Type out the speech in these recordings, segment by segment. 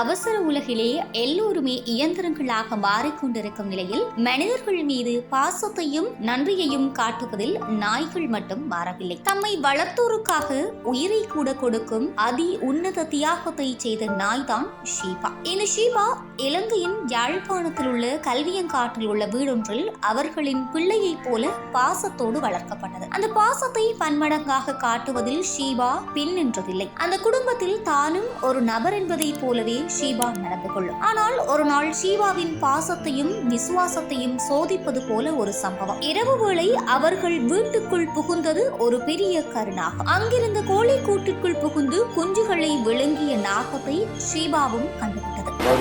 அவசர உலகிலே எல்லோருமே இயந்திரங்களாக மாறிக்கொண்டிருக்கும் நிலையில் மனிதர்கள் மீது பாசத்தையும் நன்றியையும் காட்டுவதில் நாய்கள் மட்டும் மாறவில்லை. தம்மை வளர்த்தோருக்காக உயிரை கூட கொடுக்கும் அதி உன்னத தியாகத்தை செய்த நாய்தான் ஷீபா. இந்த ஷீபா இலங்கையின் யாழ்ப்பாணத்தில் உள்ள கல்வியங்காட்டில் உள்ள வீடொன்றில் அவர்களின் பிள்ளையைப் போல பாசத்தோடு வளர்க்கப்பட்டது. அந்த பாசத்தை பன்மடங்காக காட்டுவதில் ஷீபா பின் நின்றதில்லை அந்த குடும்பத்தில் தானும் ஒரு நபர் என்பதைப் போலவே ஷீபா நடந்து கொள்ளும் ஆனால் ஒரு நாள் ஷீபாவின் பாசத்தையும் விசுவாசத்தையும் சோதிப்பது போல ஒரு சம்பவம். இரவு வேளை அவர்கள் வீட்டுக்குள் புகுந்தது ஒரு பெரிய கருநாகம் அங்கிருந்த கோழி கூட்டுக்குள் புகுந்து குஞ்சுகளை விழுங்கிய நாகத்தை ஷீபாவும் கண்டுவிட்டது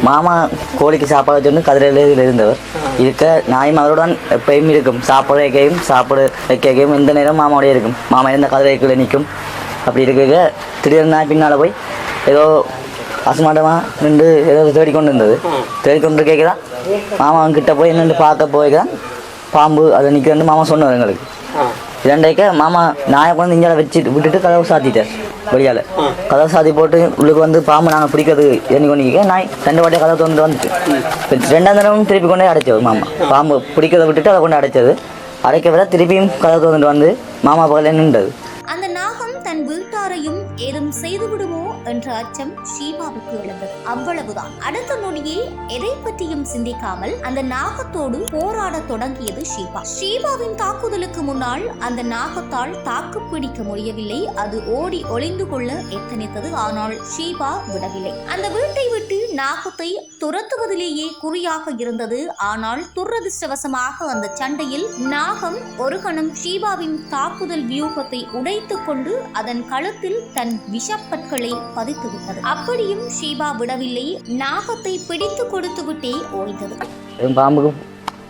மாமா கோழிக்கு சாப்பாடு சொன்னு கதிரையில் இருந்தவர் இருக்க நாயும் அவருடன் எப்பயும் இருக்கும். சாப்பாடு வைக்கையும் சாப்பாடு வைக்கையும் இந்த நேரம் மாமாவோடய இருக்கும். மாமா இருந்த கதிரைக்குள்ளே நிற்கும். அப்படி இருக்க திடீர்னு பின்னால் போய் ஏதோ அசமாட்டமாக நின்று ஏதோ தேடிக்கொண்டு இருந்தது தேடிக்கொண்டு கேட்குதா மாமா கிட்ட போய் என்னென்னு பார்க்க போய்தான் பாம்பு அதை நிற்கிறேன்னு மாமா சொன்னார் எங்களுக்கு. இரண்டைக்க மாமா நாயை கொண்டு இங்கே வச்சுட்டு விட்டுட்டு கதவை சாத்திட்டார் வெளியால். கதவை சாத்தி போட்டு உள்ளுக்கு வந்து பாம்பு நாங்கள் பிடிக்கிறது எண்ணி கொண்டு நாய் ரெண்டு வாட்டியை கதவை திறந்து வந்துட்டு. ரெண்டாம் தடவை திருப்பி கொண்டே அடைச்சது மாமா. பாம்பு பிடிக்கிறத விட்டுட்டு அதை கொண்டு அடைச்சது. அடைக்க விட திருப்பியும் கதவை திறந்துட்டு வந்து மாமா பக்கத்தில் நின்றது. தன் வீட்டாரையும் ஏதும் செய்துவிடுமோ என்ற அச்சம் ஷீபாவுக்கு எழுந்தது. அவ்வளவுதான். அடுத்த நொடியே எதை பற்றியும் சிந்திக்காமல் அந்த நாகத்தோடு போராட தொடங்கியது ஷீபா ஷீபாவின் தாக்குதலுக்கு முன்னால் அந்த நாகத்தால் தாக்கு பிடிக்க முடியவில்லை. அது ஓடி ஒளிந்து கொள்ள எத்தனித்தது ஆனால் ஷீபா விடவில்லை. அந்த வீட்டை விட்டு நாகத்தை துரத்துவதிலேயே குறியாக இருந்தது. ஆனால் துரதிர்ஷ்டவசமாக அந்த சண்டையில் நாகம் ஒரு கணம் ஷீபாவின் தாக்குதல் வியூகத்தை உடைத்துக் கொண்டு அதன் கழுத்தில் தன் விஷப்பற்களை பதித்து விட்டது. அப்படியும் ஷீபா விடவில்லை. நாகத்தை பிடித்து கொடுத்து விட்டே ஓய்ந்தது. பாம்புக்கு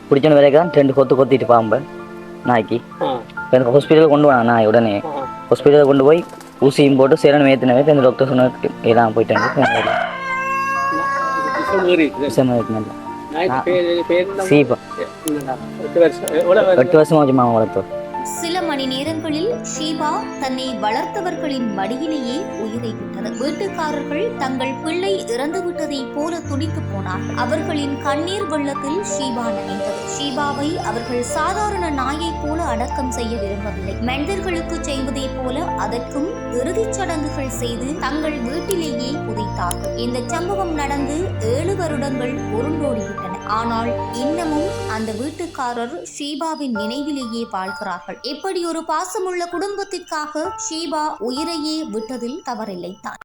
பிடிச்சோன்னு வரைக்கும் தான் ரெண்டு கொத்து கொத்திட்டு பாம்பை நாய்க்கு. எனக்கு ஹாஸ்பிட்டலுக்கு கொண்டு போனாங்க நாய் உடனே. ஹாஸ்பிட்டலுக்கு கொண்டு போய் ஊசியும் போட்டு சேரணும் ஏற்றினவே இந்த டாக்டர் சொன்னதுக்கு இதான் போயிட்டாங்க எட்டு வருஷமா? வச்சு மாமா வளர்த்தோம் மணி நேரங்களில் ஷீபா தன்னை வளர்த்தவர்களின் மடியிலேயே உயிரை விட்டது வீட்டுக்காரர்கள் தங்கள் பிள்ளை இறந்துவிட்டதை போல துடித்து போனார் அவர்களின் கண்ணீர் வெள்ளத்தில் ஷீபா நினைந்தது. ஷீபாவை அவர்கள் சாதாரண நாயைப் போல அடக்கம் செய்ய விரும்பவில்லை. மனிதர்களுக்கு செய்வதைப் போல அதற்கும் இறுதிச் சடங்குகள் செய்து தங்கள் வீட்டிலேயே புதைத்தார்கள். இந்த சம்பவம் நடந்து ஏழு வருடங்கள் உருண்டோடிவிட்டன ஆனால் இன்னமும் அந்த வீட்டுக்காரர் ஷீபாவின் நினைவிலேயே வாழ்கிறார்கள். இப்படி ஒரு பாசமுள்ள குடும்பத்திற்காக ஷீபா உயிரையே விட்டதில் தவறில்லை தான்.